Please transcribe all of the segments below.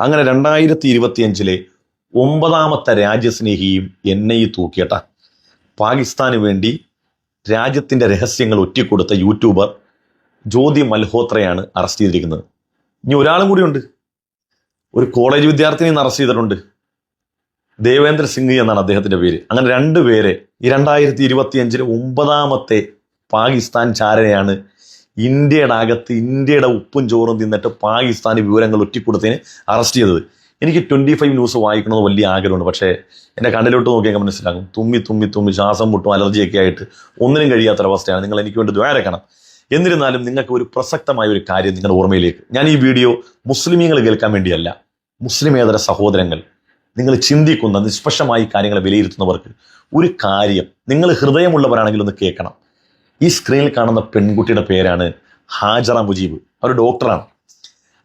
അങ്ങനെ രണ്ടായിരത്തി ഇരുപത്തിയഞ്ചിലെ ഒമ്പതാമത്തെ രാജ്യസ്നേഹിയും എന്നെ ഈ തൂക്കിയട്ട പാകിസ്ഥാന് വേണ്ടി രാജ്യത്തിന്റെ രഹസ്യങ്ങൾ ഒറ്റിക്കൊടുത്ത യൂട്യൂബർ ജ്യോതി മൽഹോത്രയാണ് അറസ്റ്റ് ചെയ്തിരിക്കുന്നത്. ഇനി ഒരാളും കൂടിയുണ്ട് ഒരു കോളേജ് വിദ്യാർത്ഥിനി അറസ്റ്റ് ചെയ്തിട്ടുണ്ട്. ദേവേന്ദ്ര സിംഗ് എന്നാണ് അദ്ദേഹത്തിന്റെ പേര്. അങ്ങനെ രണ്ട് പേരെ ഈ രണ്ടായിരത്തി ഇരുപത്തിയഞ്ചിലെ ഒമ്പതാമത്തെ പാകിസ്ഥാൻ ചാരനെയാണ് ഇന്ത്യയുടെ അകത്ത് ഇന്ത്യയുടെ ഉപ്പും ചോറും തിന്നിട്ട് പാകിസ്ഥാന് വിവരങ്ങൾ ഒറ്റിക്കൊടുത്തതിന് അറസ്റ്റ് ചെയ്തത്. എനിക്ക് ട്വന്റി ഫൈവ് ന്യൂസ് വായിക്കുന്നത് വലിയ ആഗ്രഹമുണ്ട്. പക്ഷേ എന്റെ കണ്ണിലോട്ട് നോക്കിയാൽ മനസ്സിലാകും. തുമ്മി തുമ്മി തുമ്മി ശ്വാസം മുട്ടും അലർജിയൊക്കെ ആയിട്ട് ഒന്നിനും കഴിയാത്തൊരവസ്ഥയാണ് നിങ്ങൾ എനിക്ക് വേണ്ടി ദ്വാരക്കണം എന്നിരുന്നാലും നിങ്ങൾക്ക് ഒരു പ്രസക്തമായ ഒരു കാര്യം നിങ്ങളുടെ ഓർമ്മയിലേക്ക്. ഞാൻ ഈ വീഡിയോ മുസ്ലിമീങ്ങൾ കേൾക്കാൻ വേണ്ടിയല്ല. മുസ്ലിമേതര സഹോദരങ്ങൾ നിങ്ങൾ ചിന്തിക്കുന്ന നിഷ്പക്ഷമായി കാര്യങ്ങൾ വിലയിരുത്തുന്നവർക്ക് ഒരു കാര്യം നിങ്ങൾ ഹൃദയമുള്ളവരാണെങ്കിൽ ഒന്ന് കേൾക്കണം. ഈ സ്ക്രീനിൽ കാണുന്ന പെൺകുട്ടിയുടെ പേരാണ് ഹാജറ മുജീബ്. അവർ ഡോക്ടറാണ്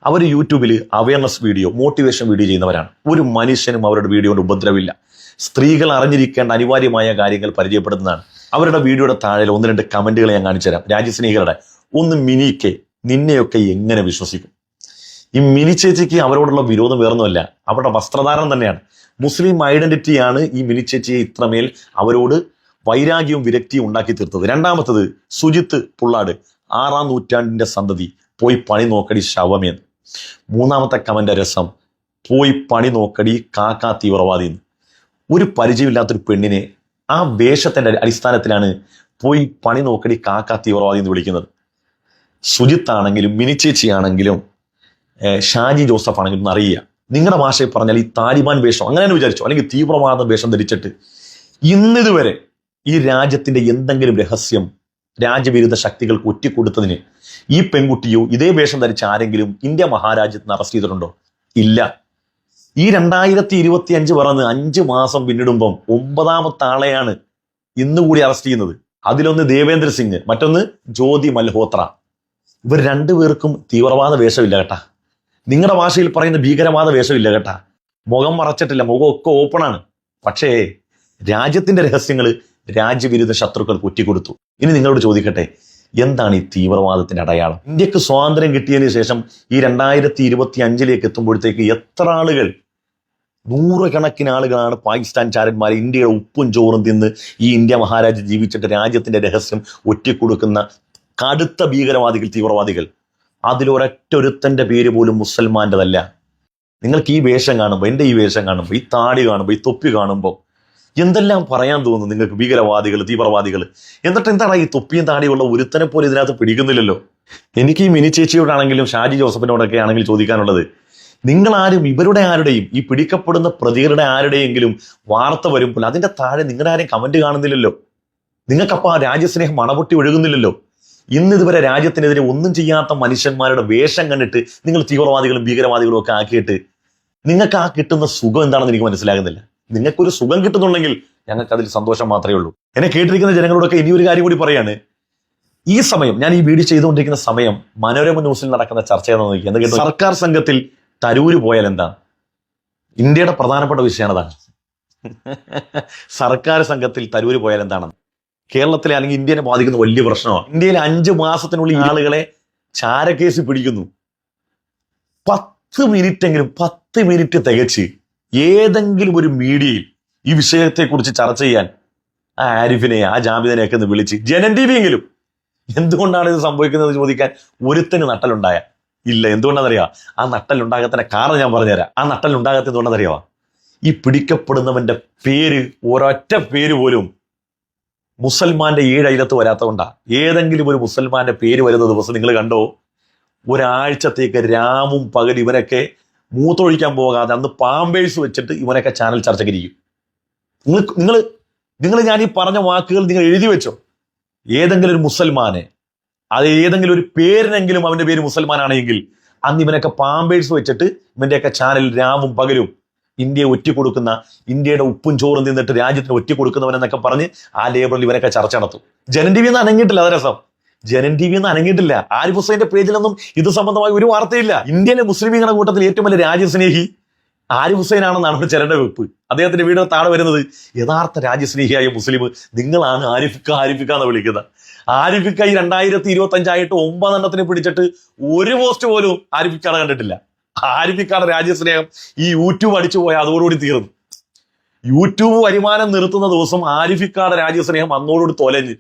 അവർ യൂട്യൂബിൽ അവയർനെസ് വീഡിയോ മോട്ടിവേഷൻ വീഡിയോ ചെയ്യുന്നവരാണ്. ഒരു മനുഷ്യനും അവരുടെ വീഡിയോ കൊണ്ട് ഉപദ്രവില്ല. സ്ത്രീകൾ അറിഞ്ഞിരിക്കേണ്ട അനിവാര്യമായ കാര്യങ്ങൾ പരിചയപ്പെടുന്നതാണ് അവരുടെ വീഡിയോയുടെ താഴെ ഒന്ന് രണ്ട് കമന്റുകൾ ഞാൻ കാണിച്ചു തരാം. രാജ്യസ്നേഹികളുടെ ഒന്ന് മിനിക്ക് നിന്നെയൊക്കെ എങ്ങനെ വിശ്വസിക്കും? ഈ മിനി ചേച്ചിക്ക് അവരോടുള്ള വിരോധം വേറൊന്നുമല്ല. അവരുടെ വസ്ത്രധാരണം തന്നെയാണ്. മുസ്ലിം ഐഡന്റിറ്റിയാണ് ഈ മിനി ചേച്ചിയെ ഇത്രമേൽ അവരോട് വൈരാഗ്യവും വിരക്തിയും ഉണ്ടാക്കി തീർത്തത്. രണ്ടാമത്തത് സുജിത്ത് പുള്ളാട് ആറാം നൂറ്റാണ്ടിന്റെ സന്തതി പോയി പണി നോക്കടി ശവമേന്ന് മൂന്നാമത്തെ കമന്റെ രസം പോയി പണി നോക്കടി കാക്കാ തീവ്രവാദി എന്ന് ഒരു പരിചയമില്ലാത്തൊരു പെണ്ണിനെ ആ വേഷത്തിന്റെ അടിസ്ഥാനത്തിലാണ് പോയി പണി നോക്കടി കാക്കാ തീവ്രവാദി എന്ന് വിളിക്കുന്നത്. സുജിത്ത് ആണെങ്കിലും മിനിച്ചേച്ചി ആണെങ്കിലും ഷാജി ജോസഫ് ആണെങ്കിലും ഒന്ന് അറിയുക. നിങ്ങളുടെ ഭാഷയിൽ പറഞ്ഞാൽ ഈ താലിബാൻ വേഷം അങ്ങനെ തന്നെ വിചാരിച്ചു? അല്ലെങ്കിൽ തീവ്രവാദ വേഷം ധരിച്ചിട്ട് ഇന്നിതുവരെ ഈ രാജ്യത്തിന്റെ എന്തെങ്കിലും രഹസ്യം രാജ്യവിരുദ്ധ ശക്തികൾക്ക് ഒറ്റിക്കൊടുത്തതിന് ഈ പെൺകുട്ടിയോ ഇതേ വേഷം ധരിച്ച ആരെങ്കിലും ഇന്ത്യ മഹാരാജ്യത്തിന് അറസ്റ്റ് ചെയ്തിട്ടുണ്ടോ? ഇല്ല. ഈ രണ്ടായിരത്തി ഇരുപത്തി അഞ്ച് പറഞ്ഞ് അഞ്ച് മാസം പിന്നിടുമ്പം ഒമ്പതാമത്തെ ആളെയാണ് ഇന്നുകൂടി അറസ്റ്റ് ചെയ്യുന്നത്. അതിലൊന്ന് ദേവേന്ദ്ര സിംഗ് മറ്റൊന്ന് ജ്യോതി മൽഹോത്ര. ഇവർ രണ്ടുപേർക്കും തീവ്രവാദ വേഷമില്ല കേട്ടാ. നിങ്ങളുടെ ഭാഷയിൽ പറയുന്ന ഭീകരവാദ വേഷമില്ല കേട്ടാ. മുഖം മറച്ചിട്ടില്ല മുഖമൊക്കെ ഓപ്പണാണ് പക്ഷേ രാജ്യത്തിന്റെ രഹസ്യങ്ങൾ രാജ്യവിരുദ്ധ ശത്രുക്കൾ കുറ്റിക്കൊടുത്തു. ഇനി നിങ്ങളോട് ചോദിക്കട്ടെ എന്താണ് ഈ തീവ്രവാദത്തിന്റെ അടയാളം? ഇന്ത്യയ്ക്ക് സ്വാതന്ത്ര്യം കിട്ടിയതിന് ശേഷം ഈ രണ്ടായിരത്തി ഇരുപത്തി അഞ്ചിലേക്ക് എത്തുമ്പോഴത്തേക്ക് എത്ര ആളുകൾ നൂറുകണക്കിന് ആളുകളാണ് പാകിസ്ഥാൻ ചാരന്മാർ ഇന്ത്യയുടെ ഉപ്പും ചോറും തിന്ന് ഈ ഇന്ത്യ മഹാരാജ് ജീവിച്ചിട്ട് രാജ്യത്തിന്റെ രഹസ്യം ഒറ്റിക്കൊടുക്കുന്ന കടുത്ത ഭീകരവാദികൾ തീവ്രവാദികൾ. അതിലൊരൊറ്റൊരുത്തന്റെ പേര് പോലും മുസൽമാന്റെതല്ല നിങ്ങൾക്ക് ഈ വേഷം കാണുമ്പോൾ എന്റെ ഈ വേഷം കാണുമ്പോൾ ഈ താടി കാണുമ്പോൾ ഈ തൊപ്പി കാണുമ്പോൾ എന്തെല്ലാം പറയാൻ തോന്നുന്നു നിങ്ങൾക്ക് ഭീകരവാദികൾ തീവ്രവാദികൾ എന്നിട്ട് എന്താണ് ഈ തൊപ്പിയും താടിയുള്ള ഒരുത്തനെ പോലെ ഇതിനകത്ത് പിടിക്കുന്നില്ലല്ലോ? എനിക്ക് ഈ മിനി ചേച്ചിയോടാണെങ്കിലും ഷാജി ജോസഫിനോടൊക്കെ ആണെങ്കിൽ ചോദിക്കാനുള്ളത് നിങ്ങൾ ആരും ഇവരുടെ ആരുടെയും ഈ പിടിക്കപ്പെടുന്ന പ്രതികളുടെ ആരുടെയെങ്കിലും വാർത്ത വരുമ്പോൾ അതിന്റെ താഴെ നിങ്ങളുടെ ആരും കമന്റ് കാണുന്നില്ലല്ലോ? നിങ്ങൾക്കപ്പോൾ ആ രാജ്യസ്നേഹം മണപൊട്ടി ഒഴുകുന്നില്ലല്ലോ? ഇന്ന് ഇതുവരെ രാജ്യത്തിനെതിരെ ഒന്നും ചെയ്യാത്ത മനുഷ്യന്മാരുടെ വേഷം കണ്ടിട്ട് നിങ്ങൾ തീവ്രവാദികളും ഭീകരവാദികളും ഒക്കെ ആക്കിയിട്ട് നിങ്ങൾക്ക് ആ കിട്ടുന്ന സുഖം എന്താണെന്ന് എനിക്ക് മനസ്സിലാകുന്നില്ല. നിങ്ങൾക്കൊരു സുഖം കിട്ടുന്നുണ്ടെങ്കിൽ ഞങ്ങൾക്ക് അതിൽ സന്തോഷം മാത്രമേ ഉള്ളൂ. എന്നെ കേട്ടിരിക്കുന്ന ജനങ്ങളോടൊക്കെ ഇനി ഒരു കാര്യം കൂടി പറയാണ്. ഈ സമയം ഞാൻ ഈ വീഡിയോ ചെയ്തുകൊണ്ടിരിക്കുന്ന സമയം മനോരമ ന്യൂസിൽ നടക്കുന്ന ചർച്ച എന്ന് നോക്കി എന്താ സർക്കാർ സംഘത്തിൽ തരൂര് പോയാൽ എന്താ? ഇന്ത്യയുടെ പ്രധാനപ്പെട്ട വിഷയമാണ് അതാണ് സർക്കാർ സംഘത്തിൽ തരൂര് പോയാൽ എന്താണ് കേരളത്തിലെ അല്ലെങ്കിൽ ഇന്ത്യനെ ബാധിക്കുന്ന വലിയ പ്രശ്നമാണ്. ഇന്ത്യയിൽ അഞ്ച് മാസത്തിനുള്ളിൽ ആളുകളെ ചാരക്കേസ് പിടിക്കുന്നു. പത്ത് മിനിറ്റ് എങ്കിലും പത്ത് മിനിറ്റ് തികച്ച് ഏതെങ്കിലും ഒരു മീഡിയയിൽ ഈ വിഷയത്തെക്കുറിച്ച് ചർച്ച ചെയ്യാൻ ആ ആരിഫിനെ ആ ജാമിദനെയൊക്കെ ഒന്ന് വിളിച്ച് ജനൻ ടി എങ്കിലും എന്തുകൊണ്ടാണ് ഇത് സംഭവിക്കുന്നത് ചോദിക്കാൻ ഒരുത്തന് നട്ടലുണ്ടായ? ഇല്ല എന്തുകൊണ്ടാണെന്നറിയാ ആ നട്ടലുണ്ടാകത്തിന്റെ കാരണം ഞാൻ പറഞ്ഞുതരാം. ആ നട്ടലുണ്ടാകത്ത എന്തുകൊണ്ടാണെന്നറിയാ ഈ പിടിക്കപ്പെടുന്നവന്റെ പേര് ഒരൊറ്റ പേര് പോലും മുസൽമാന്റെ ഏഴയിലത്ത് വരാത്തതുകൊണ്ടാണ് വരാത്തതുകൊണ്ടാ. ഏതെങ്കിലും ഒരു മുസൽമാന്റെ പേര് വരുന്ന ദിവസം നിങ്ങൾ കണ്ടോ? ഒരാഴ്ചത്തേക്ക് രാമും പകൽ ഇവനൊക്കെ മൂത്തൊഴിക്കാൻ പോകാതെ അന്ന് പാമ്പേഴ്സ് വെച്ചിട്ട് ഇവനൊക്കെ ചാനൽ ചർച്ചയ്ക്കിരിക്കും നിങ്ങൾ നിങ്ങൾ നിങ്ങൾ ഞാൻ ഈ പറഞ്ഞ വാക്കുകൾ നിങ്ങൾ എഴുതി വെച്ചോ? ഏതെങ്കിലും ഒരു മുസൽമാനെ അത് ഏതെങ്കിലും ഒരു പേരിനെങ്കിലും അവന്റെ പേര് മുസൽമാനാണെങ്കിൽ അന്ന് ഇവനൊക്കെ പാമ്പേഴ്സ് വെച്ചിട്ട് ഇവന്റെയൊക്കെ ചാനൽ രാവും പകലും ഇന്ത്യയെ ഒറ്റിക്കൊടുക്കുന്ന ഇന്ത്യയുടെ ഉപ്പും ചോറും നിന്നിട്ട് രാജ്യത്തിന് കൊടുക്കുന്നവനെന്നൊക്കെ പറഞ്ഞ് ആ ലേബറിൽ ഇവനൊക്കെ ചർച്ച നടത്തും. ജനൻ ടി വിന്ന് അനങ്ങിയിട്ടില്ല അത് രസം. ജനൻ ടി വി ഒന്നും അനങ്ങിയിട്ടില്ല. ആരിഫ് ഹുസൈന്റെ പേജിലൊന്നും ഇത് സംബന്ധമായി ഒരു വാർത്തയില്ല. ഇന്ത്യയിലെ മുസ്ലിമീങ്ങളുടെ കൂട്ടത്തിൽ ഏറ്റവും വലിയ രാജ്യസ്നേഹി ആരിഫ് ഹുസൈൻ ആണെന്നാണ് ചിലരുടെ വെപ്പ്. അദ്ദേഹത്തിന്റെ വീട് താഴെ വരുന്നത് യഥാർത്ഥ രാജ്യസ്നേഹിയായ മുസ്ലിം നിങ്ങളാണ് ആരിഫിക്ക ആരിഫിക്ക എന്ന് വിളിക്കുന്നത്. ആരിഫിക്ക ഈ രണ്ടായിരത്തി ഇരുപത്തി അഞ്ചായിട്ട് ഒമ്പതെണ്ണത്തിന് പിടിച്ചിട്ട് ഒരു പോസ്റ്റ് പോലും ആരിഫിക്കാണ് കണ്ടിട്ടില്ല. ആരിഫിക്കാണ് രാജ്യസ്നേഹം ഈ യൂട്യൂബ് അടിച്ചു പോയാൽ അതോടുകൂടി തീർന്നു. യൂട്യൂബ് വരുമാനം നിർത്തുന്ന ദിവസം ആരിഫിക്കാട് രാജ്യസ്നേഹം അന്നോടുകൂടി തൊലഞ്ഞ്.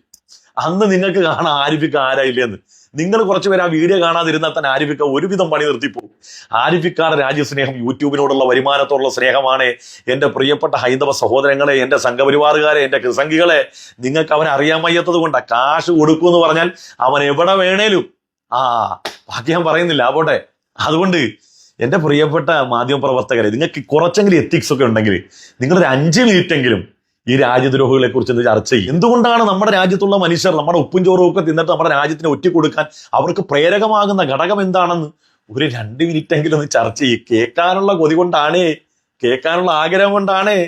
അന്ന് നിങ്ങൾക്ക് കാണാം ആരിഫിക്ക ആരായില്ലെന്ന് നിങ്ങൾ കുറച്ചുപേർ ആ വീഡിയോ കാണാതിരുന്നാൽ തന്നെ ആരിഫിക്ക ഒരുവിധം പണി നിർത്തിപ്പോകും ആരിഫിക്കാരുടെ രാജ്യസ്നേഹം യൂട്യൂബിനോടുള്ള വരുമാനത്തോടുള്ള സ്നേഹമാണ് എന്റെ പ്രിയപ്പെട്ട ഹൈന്ദവ സഹോദരങ്ങളെ എന്റെ സംഘപരിവാറുകാരെ എന്റെ കൃസംഗികളെ. നിങ്ങൾക്ക് അവനെ അറിയാൻ വയ്യാത്തത് കൊണ്ടാണ് കാശ് കൊടുക്കൂ എന്ന് പറഞ്ഞാൽ അവൻ എവിടെ വേണേലും. ആ ബാക്കി ഞാൻ പറയുന്നില്ല അവിടെ അതുകൊണ്ട് എന്റെ പ്രിയപ്പെട്ട മാധ്യമപ്രവർത്തകരെ നിങ്ങൾക്ക് കുറച്ചെങ്കിലും എത്തിക്സ് ഒക്കെ ഉണ്ടെങ്കിൽ നിങ്ങളൊരു അഞ്ച് മിനിറ്റ് എങ്കിലും ഈ രാജ്യദ്രോഹികളെ കുറിച്ച് ഒന്ന് ചർച്ച ചെയ്യും എന്തുകൊണ്ടാണ് നമ്മുടെ രാജ്യത്തുള്ള മനുഷ്യർ നമ്മുടെ ഉപ്പും ചോറും ഒക്കെ തിന്നിട്ട് നമ്മുടെ രാജ്യത്തിനെ ഒറ്റിക്കൊടുക്കാൻ അവർക്ക് പ്രേരകമാകുന്ന ഘടകം എന്താണെന്ന് ഒരു രണ്ട് മിനിറ്റ് എങ്കിലും ഒന്ന് ചർച്ച ചെയ്യും. കേൾക്കാനുള്ള കൊതി കൊണ്ടാണേ കേൾക്കാനുള്ള ആഗ്രഹം കൊണ്ടാണേ.